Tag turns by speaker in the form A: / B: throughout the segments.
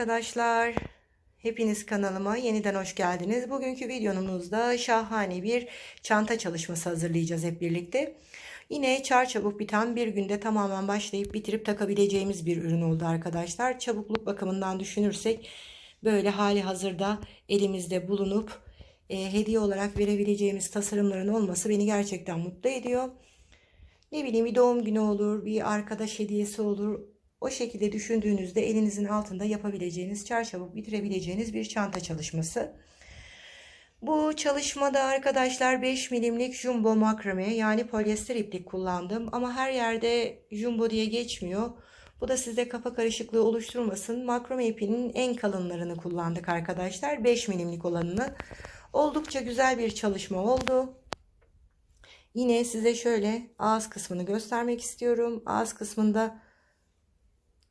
A: arkadaşlar. Hepiniz kanalıma yeniden hoş geldiniz. Bugünkü videomuzda şahane bir çanta çalışması hazırlayacağız hep birlikte. Yine çar çabuk biten bir günde tamamen başlayıp bitirip takabileceğimiz bir ürün oldu arkadaşlar. Çabukluk bakımından düşünürsek böyle hali hazırda elimizde bulunup e, hediye olarak verebileceğimiz tasarımların olması beni gerçekten mutlu ediyor. Ne bileyim bir doğum günü olur, bir arkadaş hediyesi olur. O şekilde düşündüğünüzde elinizin altında yapabileceğiniz, çarçabuk bitirebileceğiniz bir çanta çalışması. Bu çalışmada arkadaşlar 5 milimlik jumbo makrame yani polyester iplik kullandım. Ama her yerde jumbo diye geçmiyor. Bu da sizde kafa karışıklığı oluşturmasın. Makrame ipinin en kalınlarını kullandık arkadaşlar. 5 milimlik olanını. Oldukça güzel bir çalışma oldu. Yine size şöyle ağız kısmını göstermek istiyorum. Ağız kısmında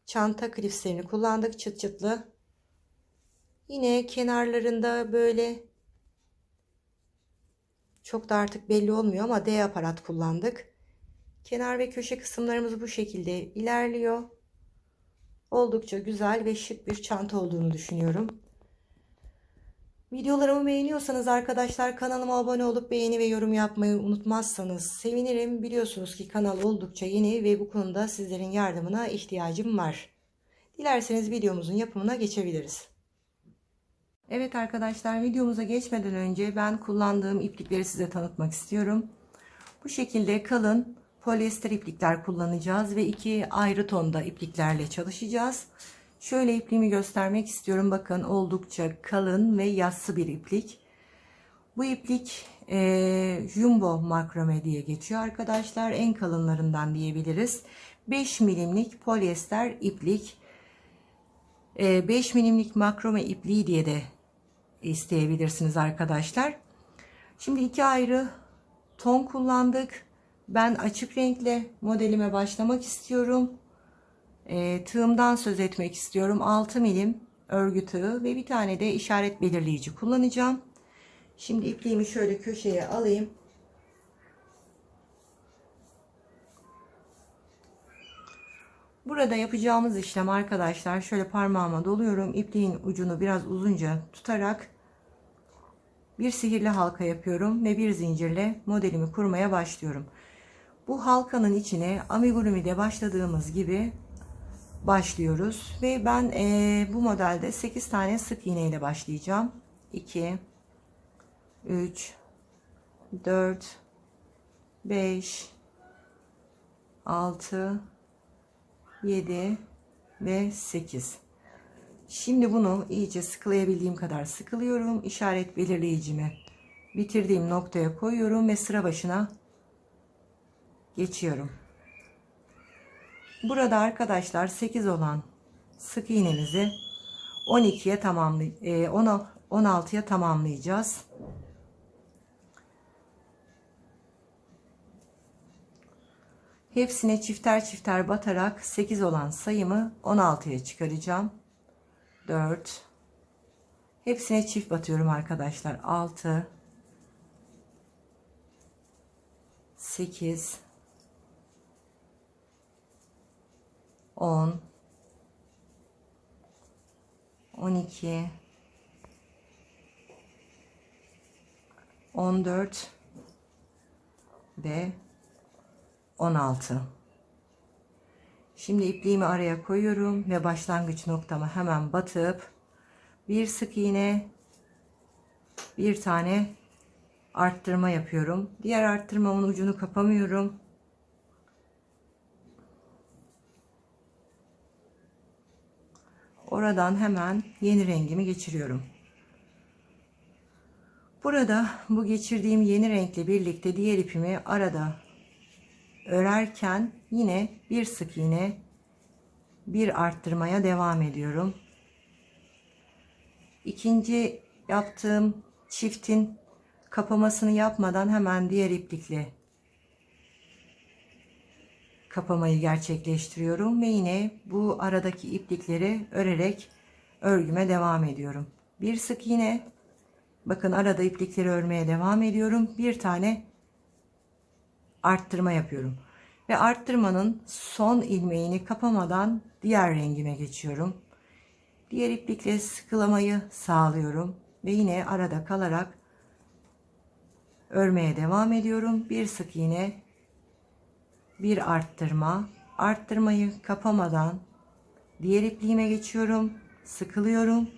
A: çanta klipslerini kullandık çıt çıtlı. Yine kenarlarında böyle çok da artık belli olmuyor ama D aparat kullandık. Kenar ve köşe kısımlarımız bu şekilde ilerliyor. Oldukça güzel ve şık bir çanta olduğunu düşünüyorum. Videolarımı beğeniyorsanız arkadaşlar kanalıma abone olup beğeni ve yorum yapmayı unutmazsanız sevinirim. Biliyorsunuz ki kanal oldukça yeni ve bu konuda sizlerin yardımına ihtiyacım var. Dilerseniz videomuzun yapımına geçebiliriz. Evet arkadaşlar videomuza geçmeden önce ben kullandığım iplikleri size tanıtmak istiyorum. Bu şekilde kalın polyester iplikler kullanacağız ve iki ayrı tonda ipliklerle çalışacağız. Şöyle ipliğimi göstermek istiyorum. Bakın oldukça kalın ve yassı bir iplik. Bu iplik e, jumbo makrame diye geçiyor arkadaşlar. En kalınlarından diyebiliriz. 5 milimlik polyester iplik. E, 5 milimlik makrame ipliği diye de isteyebilirsiniz arkadaşlar. Şimdi iki ayrı ton kullandık. Ben açık renkle modelime başlamak istiyorum e, tığımdan söz etmek istiyorum. 6 milim örgü tığı ve bir tane de işaret belirleyici kullanacağım. Şimdi ipliğimi şöyle köşeye alayım. Burada yapacağımız işlem arkadaşlar şöyle parmağıma doluyorum. İpliğin ucunu biraz uzunca tutarak bir sihirli halka yapıyorum ve bir zincirle modelimi kurmaya başlıyorum. Bu halkanın içine amigurumi'de başladığımız gibi başlıyoruz. Ve ben e, bu modelde 8 tane sık iğne ile başlayacağım. 2 3 4 5 6 7 ve 8 şimdi bunu iyice sıkılayabildiğim kadar sıkılıyorum. İşaret belirleyicimi bitirdiğim noktaya koyuyorum ve sıra başına geçiyorum Burada arkadaşlar 8 olan sık iğnemizi 12'ye tamamlay 16'ya tamamlayacağız. Hepsine çifter çifter batarak 8 olan sayımı 16'ya çıkaracağım. 4 Hepsine çift batıyorum arkadaşlar. 6 8 10 12 14 ve 16 şimdi ipliğimi araya koyuyorum ve başlangıç noktama hemen batıp bir sık iğne bir tane arttırma yapıyorum. Diğer arttırmamın ucunu kapamıyorum Oradan hemen yeni rengimi geçiriyorum. Burada bu geçirdiğim yeni renkle birlikte diğer ipimi arada örerken yine bir sık iğne bir arttırmaya devam ediyorum. İkinci yaptığım çiftin kapamasını yapmadan hemen diğer iplikle kapamayı gerçekleştiriyorum ve yine bu aradaki iplikleri örerek örgüme devam ediyorum. Bir sık iğne bakın arada iplikleri örmeye devam ediyorum. Bir tane arttırma yapıyorum. Ve arttırmanın son ilmeğini kapamadan diğer rengime geçiyorum. Diğer iplikle sıkılamayı sağlıyorum ve yine arada kalarak örmeye devam ediyorum. Bir sık iğne, bir arttırma, arttırmayı kapamadan diğer ipliğime geçiyorum, sıkılıyorum.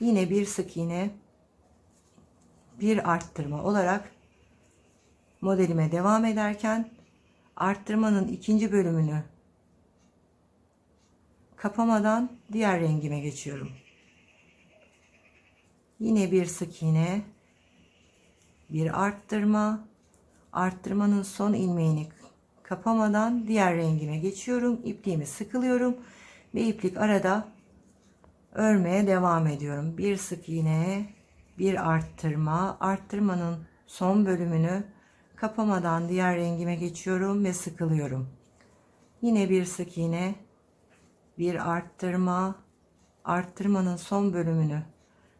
A: Yine bir sık iğne, bir arttırma olarak modelime devam ederken arttırmanın ikinci bölümünü kapamadan diğer rengime geçiyorum. Yine bir sık iğne, bir arttırma, arttırmanın son ilmeğini kapamadan diğer rengime geçiyorum. İpliğimi sıkılıyorum ve iplik arada örmeye devam ediyorum. Bir sık iğne, bir arttırma, arttırmanın son bölümünü kapamadan diğer rengime geçiyorum ve sıkılıyorum. Yine bir sık iğne, bir arttırma, arttırmanın son bölümünü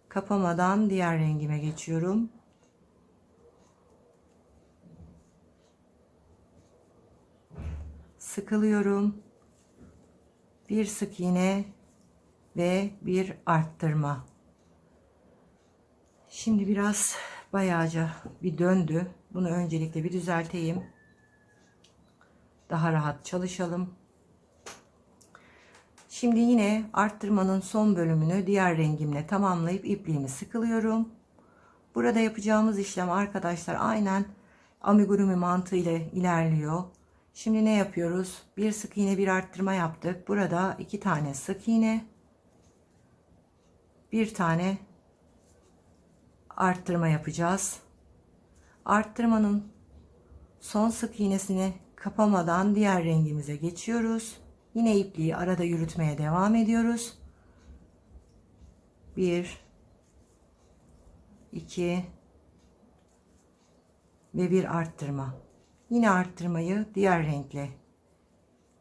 A: kapamadan diğer rengime geçiyorum. Sıkılıyorum. Bir sık iğne ve bir arttırma. Şimdi biraz bayağıca bir döndü. Bunu öncelikle bir düzelteyim. Daha rahat çalışalım. Şimdi yine arttırmanın son bölümünü diğer rengimle tamamlayıp ipliğimi sıkılıyorum. Burada yapacağımız işlem arkadaşlar aynen amigurumi mantığı ile ilerliyor. Şimdi ne yapıyoruz? Bir sık iğne bir arttırma yaptık. Burada iki tane sık iğne. Bir tane arttırma yapacağız. Arttırmanın son sık iğnesini kapamadan diğer rengimize geçiyoruz. Yine ipliği arada yürütmeye devam ediyoruz. 1 2 ve bir arttırma. Yine arttırmayı diğer renkle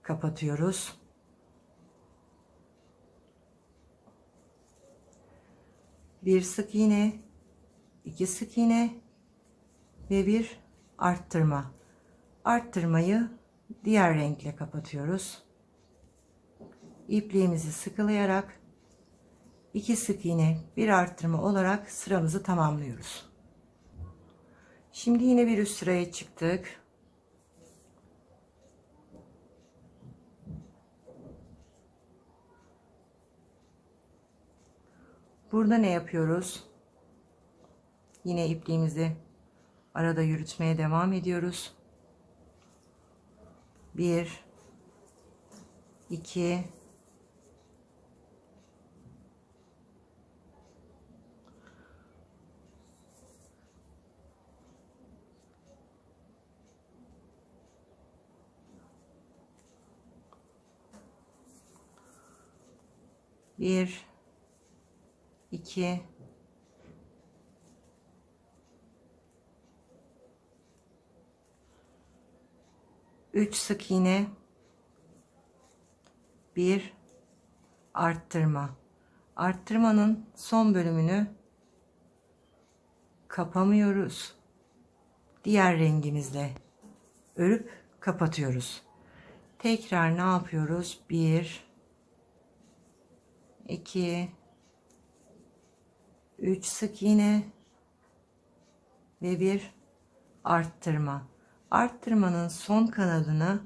A: kapatıyoruz. Bir sık iğne, iki sık iğne ve bir arttırma. Arttırmayı diğer renkle kapatıyoruz ipliğimizi sıkılayarak iki sık iğne bir arttırma olarak sıramızı tamamlıyoruz. Şimdi yine bir üst sıraya çıktık. Burada ne yapıyoruz? Yine ipliğimizi arada yürütmeye devam ediyoruz. 1 2 bir iki üç sık iğne bir arttırma. Arttırmanın son bölümünü kapamıyoruz. Diğer rengimizle örüp kapatıyoruz. Tekrar ne yapıyoruz? Bir 2 3 sık iğne ve bir arttırma. Arttırmanın son kanadını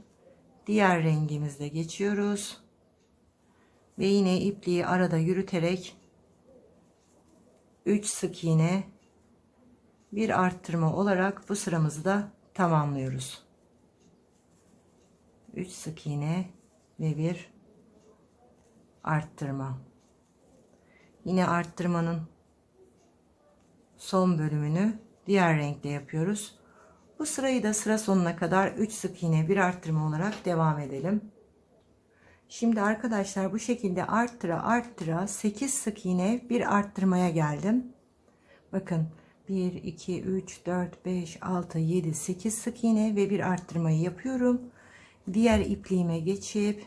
A: diğer rengimizle geçiyoruz. Ve yine ipliği arada yürüterek 3 sık iğne bir arttırma olarak bu sıramızı da tamamlıyoruz. 3 sık iğne ve bir arttırma. Yine arttırmanın son bölümünü diğer renkle yapıyoruz. Bu sırayı da sıra sonuna kadar 3 sık iğne bir arttırma olarak devam edelim. Şimdi arkadaşlar bu şekilde arttıra arttıra 8 sık iğne bir arttırmaya geldim. Bakın 1, 2, 3, 4, 5, 6, 7, 8 sık iğne ve bir arttırmayı yapıyorum. Diğer ipliğime geçip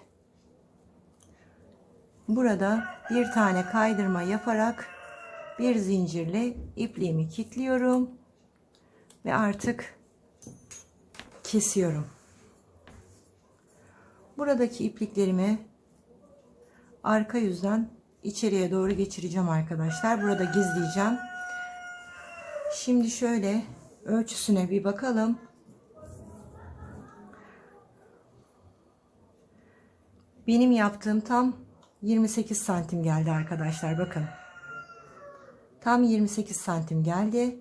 A: Burada bir tane kaydırma yaparak bir zincirle ipliğimi kilitliyorum ve artık kesiyorum. Buradaki ipliklerimi arka yüzden içeriye doğru geçireceğim arkadaşlar. Burada gizleyeceğim. Şimdi şöyle ölçüsüne bir bakalım. Benim yaptığım tam 28 santim geldi arkadaşlar bakın. Tam 28 santim geldi.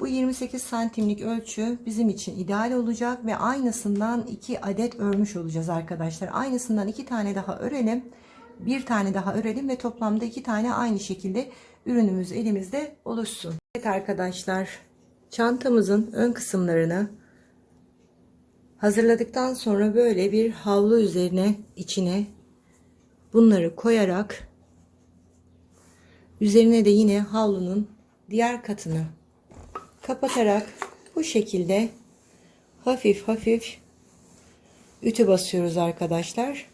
A: Bu 28 santimlik ölçü bizim için ideal olacak ve aynısından 2 adet örmüş olacağız arkadaşlar. Aynısından 2 tane daha örelim. Bir tane daha örelim ve toplamda 2 tane aynı şekilde ürünümüz elimizde oluşsun. Evet arkadaşlar çantamızın ön kısımlarını hazırladıktan sonra böyle bir havlu üzerine içine bunları koyarak üzerine de yine havlunun diğer katını kapatarak bu şekilde hafif hafif ütü basıyoruz arkadaşlar.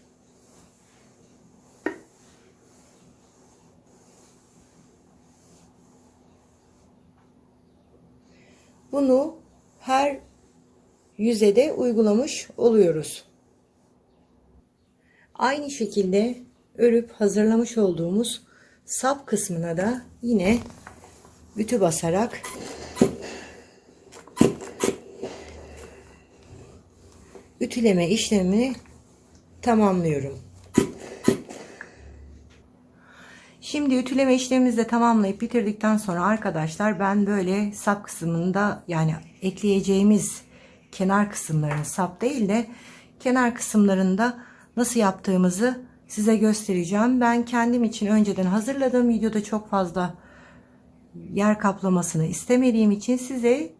A: Bunu her yüze de uygulamış oluyoruz. Aynı şekilde örüp hazırlamış olduğumuz sap kısmına da yine ütü basarak ütüleme işlemini tamamlıyorum. Şimdi ütüleme işlemimizi de tamamlayıp bitirdikten sonra arkadaşlar ben böyle sap kısmında yani ekleyeceğimiz kenar kısımlarını sap değil de kenar kısımlarında nasıl yaptığımızı size göstereceğim. Ben kendim için önceden hazırladığım videoda çok fazla yer kaplamasını istemediğim için size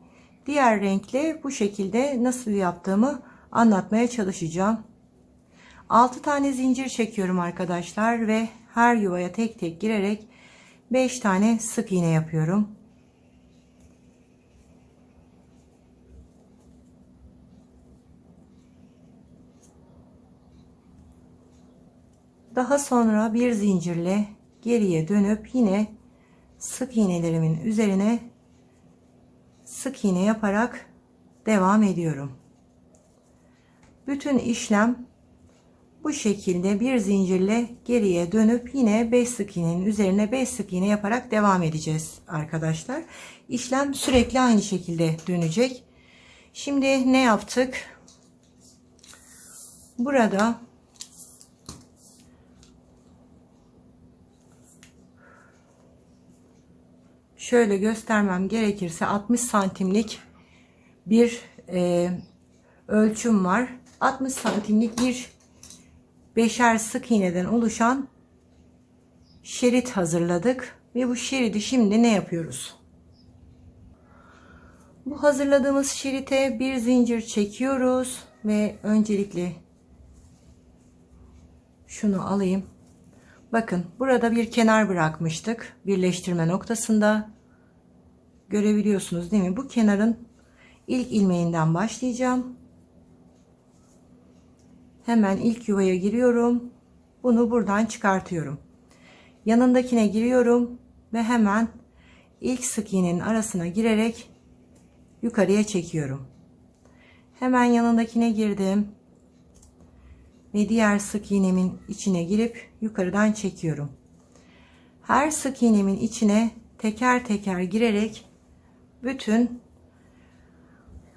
A: diğer renkle bu şekilde nasıl yaptığımı anlatmaya çalışacağım. 6 tane zincir çekiyorum arkadaşlar ve her yuvaya tek tek girerek 5 tane sık iğne yapıyorum. Daha sonra bir zincirle geriye dönüp yine sık iğnelerimin üzerine sık iğne yaparak devam ediyorum. Bütün işlem bu şekilde bir zincirle geriye dönüp yine 5 sık iğnenin üzerine 5 sık iğne yaparak devam edeceğiz arkadaşlar. İşlem sürekli aynı şekilde dönecek. Şimdi ne yaptık? Burada şöyle göstermem gerekirse 60 santimlik bir e, ölçüm var. 60 santimlik bir beşer sık iğneden oluşan şerit hazırladık ve bu şeridi şimdi ne yapıyoruz? Bu hazırladığımız şerite bir zincir çekiyoruz ve öncelikle şunu alayım. Bakın burada bir kenar bırakmıştık birleştirme noktasında. Görebiliyorsunuz değil mi? Bu kenarın ilk ilmeğinden başlayacağım. Hemen ilk yuvaya giriyorum. Bunu buradan çıkartıyorum. Yanındakine giriyorum ve hemen ilk sık iğnenin arasına girerek yukarıya çekiyorum. Hemen yanındakine girdim. Ve diğer sık iğnemin içine girip yukarıdan çekiyorum. Her sık iğnemin içine teker teker girerek bütün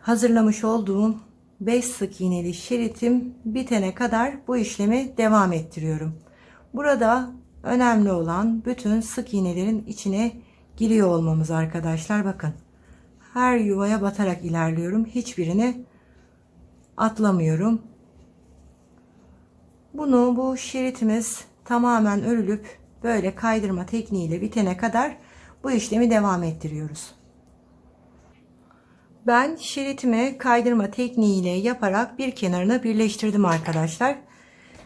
A: hazırlamış olduğum 5 sık iğneli şeritim bitene kadar bu işlemi devam ettiriyorum. Burada önemli olan bütün sık iğnelerin içine giriyor olmamız arkadaşlar. Bakın her yuvaya batarak ilerliyorum. Hiçbirini atlamıyorum. Bunu bu şeritimiz tamamen örülüp böyle kaydırma tekniğiyle bitene kadar bu işlemi devam ettiriyoruz. Ben şeritimi kaydırma tekniğiyle yaparak bir kenarına birleştirdim arkadaşlar.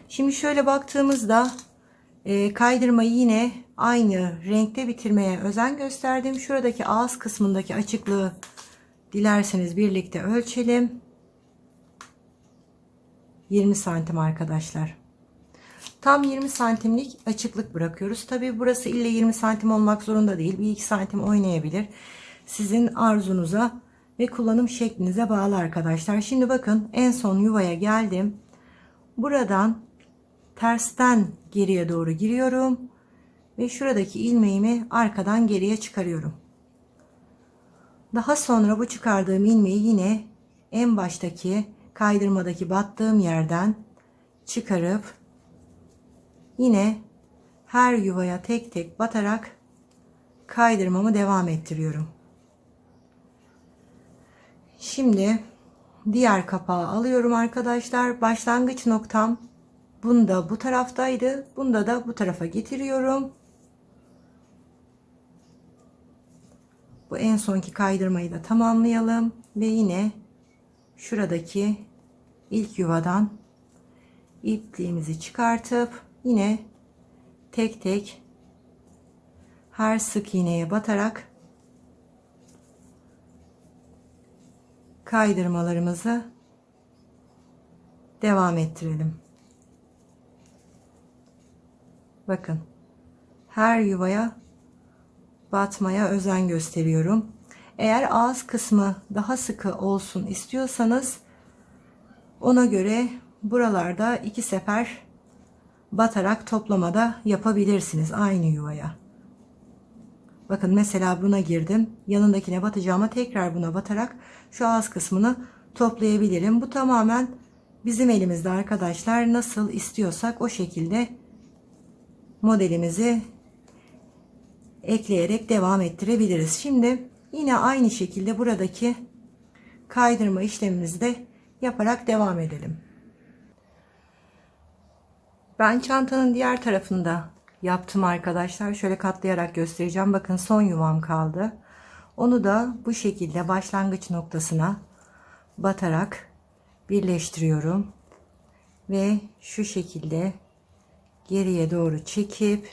A: Şimdi şöyle baktığımızda e, kaydırmayı yine aynı renkte bitirmeye özen gösterdim. Şuradaki ağız kısmındaki açıklığı dilerseniz birlikte ölçelim. 20 santim arkadaşlar. Tam 20 santimlik açıklık bırakıyoruz. Tabi burası ille 20 santim olmak zorunda değil. Bir 2 santim oynayabilir. Sizin arzunuza ve kullanım şeklinize bağlı arkadaşlar. Şimdi bakın en son yuvaya geldim. Buradan tersten geriye doğru giriyorum ve şuradaki ilmeğimi arkadan geriye çıkarıyorum. Daha sonra bu çıkardığım ilmeği yine en baştaki kaydırmadaki battığım yerden çıkarıp yine her yuvaya tek tek batarak kaydırmamı devam ettiriyorum. Şimdi diğer kapağı alıyorum arkadaşlar. Başlangıç noktam bunda bu taraftaydı. Bunda da bu tarafa getiriyorum. Bu en sonki kaydırmayı da tamamlayalım ve yine şuradaki ilk yuvadan ipliğimizi çıkartıp yine tek tek her sık iğneye batarak kaydırmalarımızı devam ettirelim. Bakın her yuvaya batmaya özen gösteriyorum. Eğer ağız kısmı daha sıkı olsun istiyorsanız ona göre buralarda iki sefer batarak toplamada yapabilirsiniz aynı yuvaya. Bakın mesela buna girdim. Yanındakine batacağıma tekrar buna batarak şu ağız kısmını toplayabilirim. Bu tamamen bizim elimizde arkadaşlar. Nasıl istiyorsak o şekilde modelimizi ekleyerek devam ettirebiliriz. Şimdi yine aynı şekilde buradaki kaydırma işlemimizi de yaparak devam edelim. Ben çantanın diğer tarafında yaptım arkadaşlar. Şöyle katlayarak göstereceğim. Bakın son yuvam kaldı. Onu da bu şekilde başlangıç noktasına batarak birleştiriyorum. Ve şu şekilde geriye doğru çekip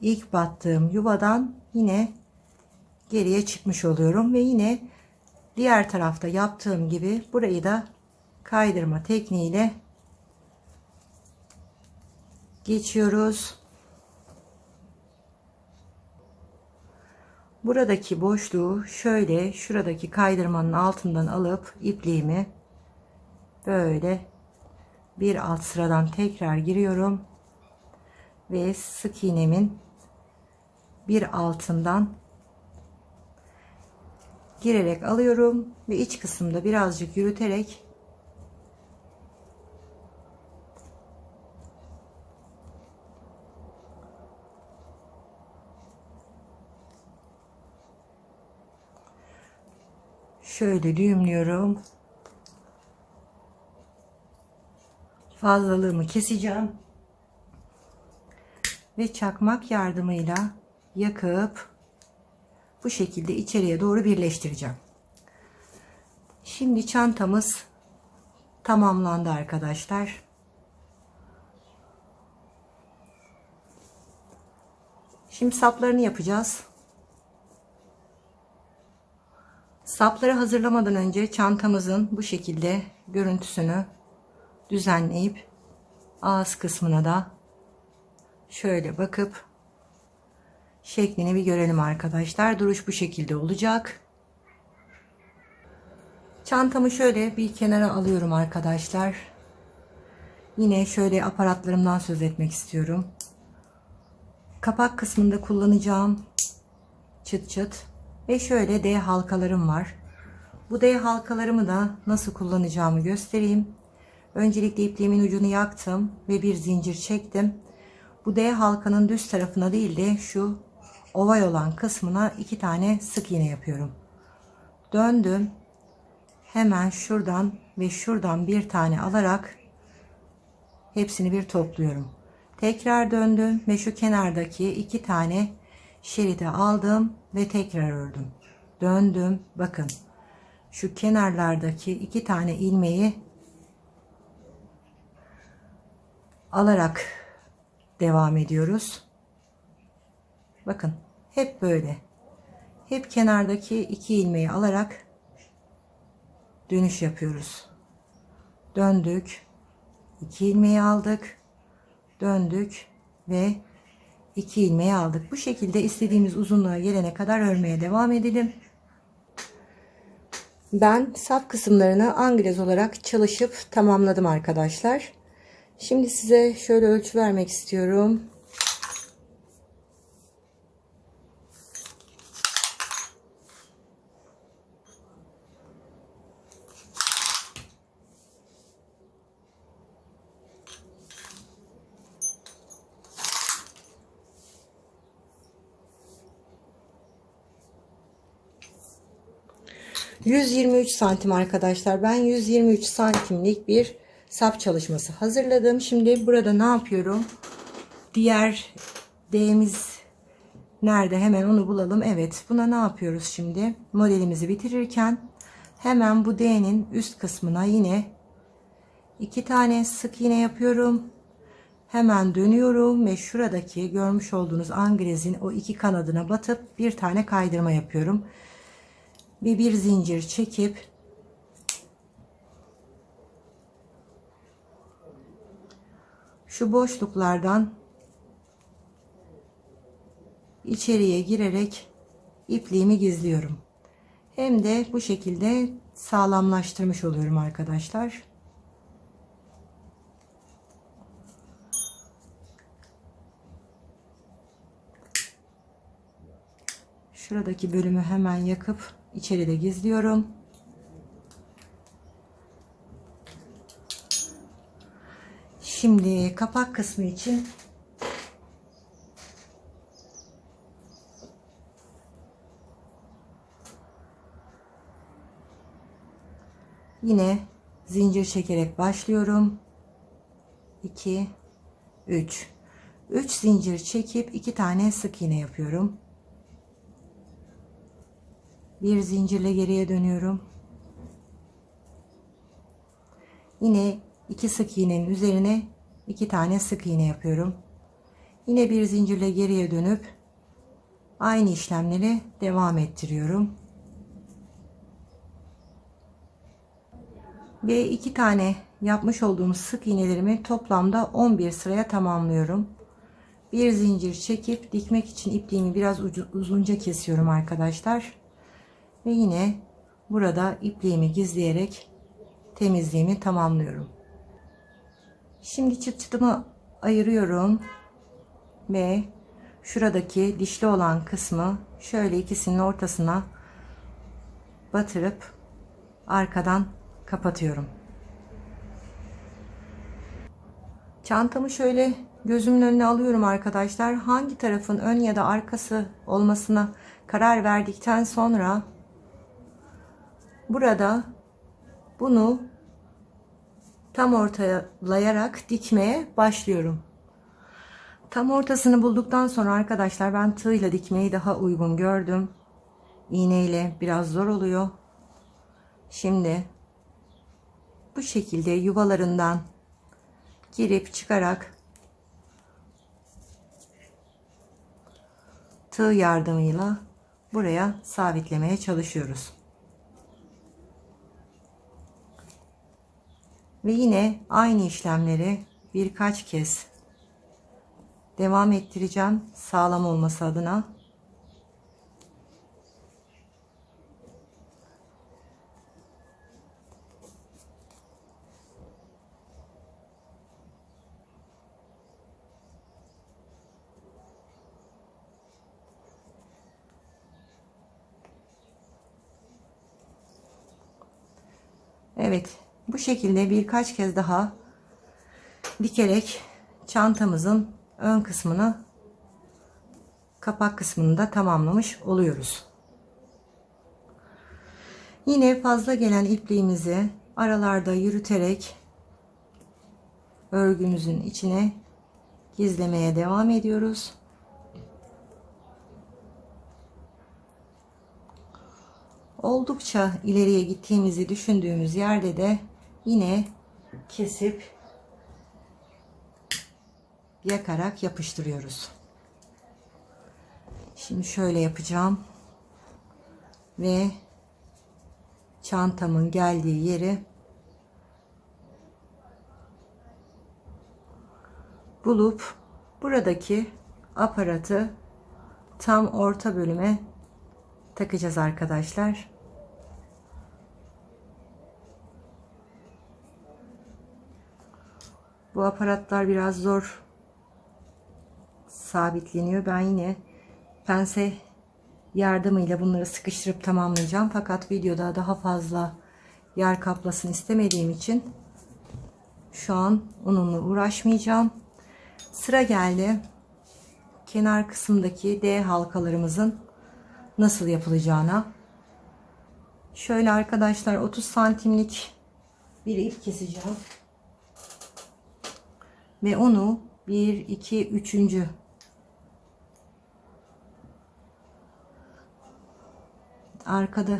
A: ilk battığım yuvadan yine geriye çıkmış oluyorum ve yine diğer tarafta yaptığım gibi burayı da kaydırma tekniğiyle geçiyoruz. Buradaki boşluğu şöyle şuradaki kaydırmanın altından alıp ipliğimi böyle bir alt sıradan tekrar giriyorum ve sık iğnemin bir altından girerek alıyorum ve iç kısımda birazcık yürüterek şöyle düğümlüyorum. Fazlalığımı keseceğim. Ve çakmak yardımıyla yakıp bu şekilde içeriye doğru birleştireceğim. Şimdi çantamız tamamlandı arkadaşlar. Şimdi saplarını yapacağız. Sapları hazırlamadan önce çantamızın bu şekilde görüntüsünü düzenleyip ağız kısmına da şöyle bakıp şeklini bir görelim arkadaşlar. Duruş bu şekilde olacak. Çantamı şöyle bir kenara alıyorum arkadaşlar. Yine şöyle aparatlarımdan söz etmek istiyorum. Kapak kısmında kullanacağım çıt çıt ve şöyle D halkalarım var. Bu D halkalarımı da nasıl kullanacağımı göstereyim. Öncelikle ipliğimin ucunu yaktım ve bir zincir çektim. Bu D halkanın düz tarafına değil de şu oval olan kısmına iki tane sık iğne yapıyorum. Döndüm. Hemen şuradan ve şuradan bir tane alarak hepsini bir topluyorum. Tekrar döndüm ve şu kenardaki iki tane şeridi aldım ve tekrar ördüm. Döndüm. Bakın şu kenarlardaki iki tane ilmeği alarak devam ediyoruz. Bakın hep böyle. Hep kenardaki iki ilmeği alarak dönüş yapıyoruz. Döndük. iki ilmeği aldık. Döndük ve iki ilmeği aldık. Bu şekilde istediğimiz uzunluğa gelene kadar örmeye devam edelim. Ben saf kısımlarını anglez olarak çalışıp tamamladım arkadaşlar. Şimdi size şöyle ölçü vermek istiyorum. ...123 santim arkadaşlar. Ben 123 santimlik bir sap çalışması hazırladım. Şimdi burada ne yapıyorum? Diğer D'miz nerede? Hemen onu bulalım. Evet. Buna ne yapıyoruz şimdi? Modelimizi bitirirken hemen bu D'nin üst kısmına yine iki tane sık iğne yapıyorum. Hemen dönüyorum ve şuradaki görmüş olduğunuz angrezin o iki kanadına batıp bir tane kaydırma yapıyorum. Bir bir zincir çekip şu boşluklardan içeriye girerek ipliğimi gizliyorum. Hem de bu şekilde sağlamlaştırmış oluyorum arkadaşlar. Şuradaki bölümü hemen yakıp içeride gizliyorum. Şimdi kapak kısmı için yine zincir çekerek başlıyorum. 2 3 3 zincir çekip 2 tane sık iğne yapıyorum. Bir zincirle geriye dönüyorum. Yine iki sık iğnenin üzerine iki tane sık iğne yapıyorum. Yine bir zincirle geriye dönüp aynı işlemleri devam ettiriyorum. Ve iki tane yapmış olduğum sık iğnelerimi toplamda 11 sıraya tamamlıyorum. Bir zincir çekip dikmek için ipliğimi biraz uzunca kesiyorum arkadaşlar. Ve yine burada ipliğimi gizleyerek temizliğimi tamamlıyorum. Şimdi çıt çıtımı ayırıyorum ve şuradaki dişli olan kısmı şöyle ikisinin ortasına batırıp arkadan kapatıyorum. Çantamı şöyle gözümün önüne alıyorum arkadaşlar. Hangi tarafın ön ya da arkası olmasına karar verdikten sonra burada bunu tam ortalayarak dikmeye başlıyorum. Tam ortasını bulduktan sonra arkadaşlar ben tığ dikmeyi daha uygun gördüm. İğne ile biraz zor oluyor. Şimdi bu şekilde yuvalarından girip çıkarak tığ yardımıyla buraya sabitlemeye çalışıyoruz. Ve yine aynı işlemleri birkaç kez devam ettireceğim sağlam olması adına. Evet bu şekilde birkaç kez daha dikerek çantamızın ön kısmını kapak kısmını da tamamlamış oluyoruz. Yine fazla gelen ipliğimizi aralarda yürüterek örgümüzün içine gizlemeye devam ediyoruz. Oldukça ileriye gittiğimizi düşündüğümüz yerde de yine kesip yakarak yapıştırıyoruz. Şimdi şöyle yapacağım. Ve çantamın geldiği yeri bulup buradaki aparatı tam orta bölüme takacağız arkadaşlar. Bu aparatlar biraz zor sabitleniyor. Ben yine pense yardımıyla bunları sıkıştırıp tamamlayacağım. Fakat videoda daha fazla yer kaplasın istemediğim için şu an onunla uğraşmayacağım. Sıra geldi kenar kısımdaki D halkalarımızın nasıl yapılacağına. Şöyle arkadaşlar 30 santimlik bir ip keseceğim. Ve onu 1, 2, 3. arkada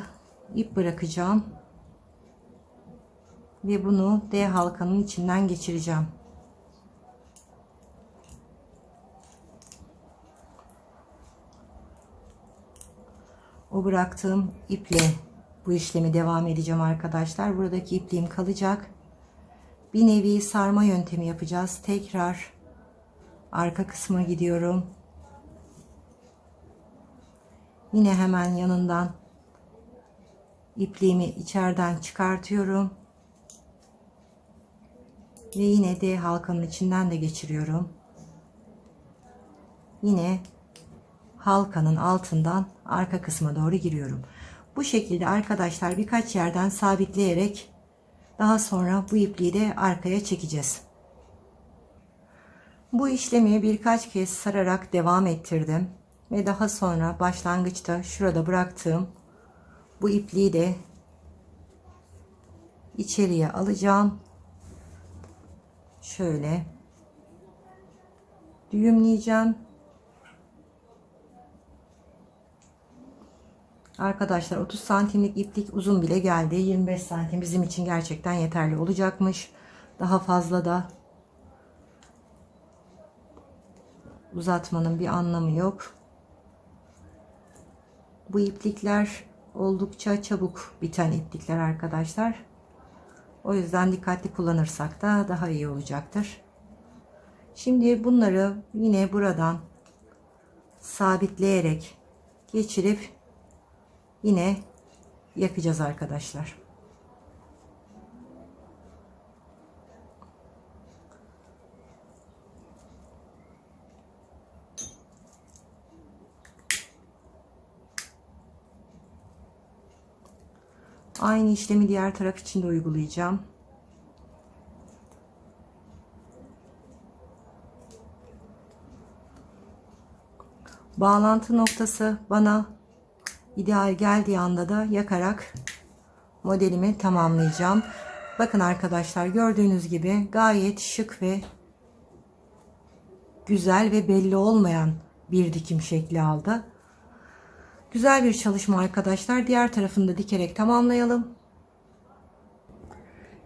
A: ip bırakacağım. Ve bunu D halkanın içinden geçireceğim. O bıraktığım iple bu işlemi devam edeceğim arkadaşlar. Buradaki ipliğim kalacak. Bir nevi sarma yöntemi yapacağız. Tekrar arka kısma gidiyorum. Yine hemen yanından ipliğimi içeriden çıkartıyorum. Ve yine de halkanın içinden de geçiriyorum. Yine halkanın altından arka kısma doğru giriyorum. Bu şekilde arkadaşlar birkaç yerden sabitleyerek daha sonra bu ipliği de arkaya çekeceğiz. Bu işlemi birkaç kez sararak devam ettirdim ve daha sonra başlangıçta şurada bıraktığım bu ipliği de içeriye alacağım. Şöyle düğümleyeceğim. Arkadaşlar 30 santimlik iplik uzun bile geldi. 25 santim bizim için gerçekten yeterli olacakmış. Daha fazla da uzatmanın bir anlamı yok. Bu iplikler oldukça çabuk biten iplikler arkadaşlar. O yüzden dikkatli kullanırsak da daha iyi olacaktır. Şimdi bunları yine buradan sabitleyerek geçirip yine yakacağız arkadaşlar. Aynı işlemi diğer taraf için de uygulayacağım. Bağlantı noktası bana ideal geldiği anda da yakarak modelimi tamamlayacağım. Bakın arkadaşlar gördüğünüz gibi gayet şık ve güzel ve belli olmayan bir dikim şekli aldı. Güzel bir çalışma arkadaşlar. Diğer tarafını da dikerek tamamlayalım.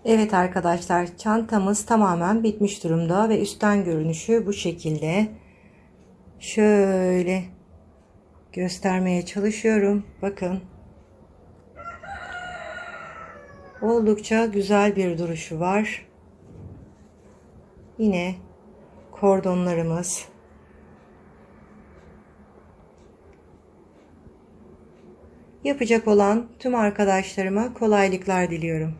A: Evet arkadaşlar çantamız tamamen bitmiş durumda ve üstten görünüşü bu şekilde. Şöyle göstermeye çalışıyorum. Bakın. Oldukça güzel bir duruşu var. Yine kordonlarımız Yapacak olan tüm arkadaşlarıma kolaylıklar diliyorum.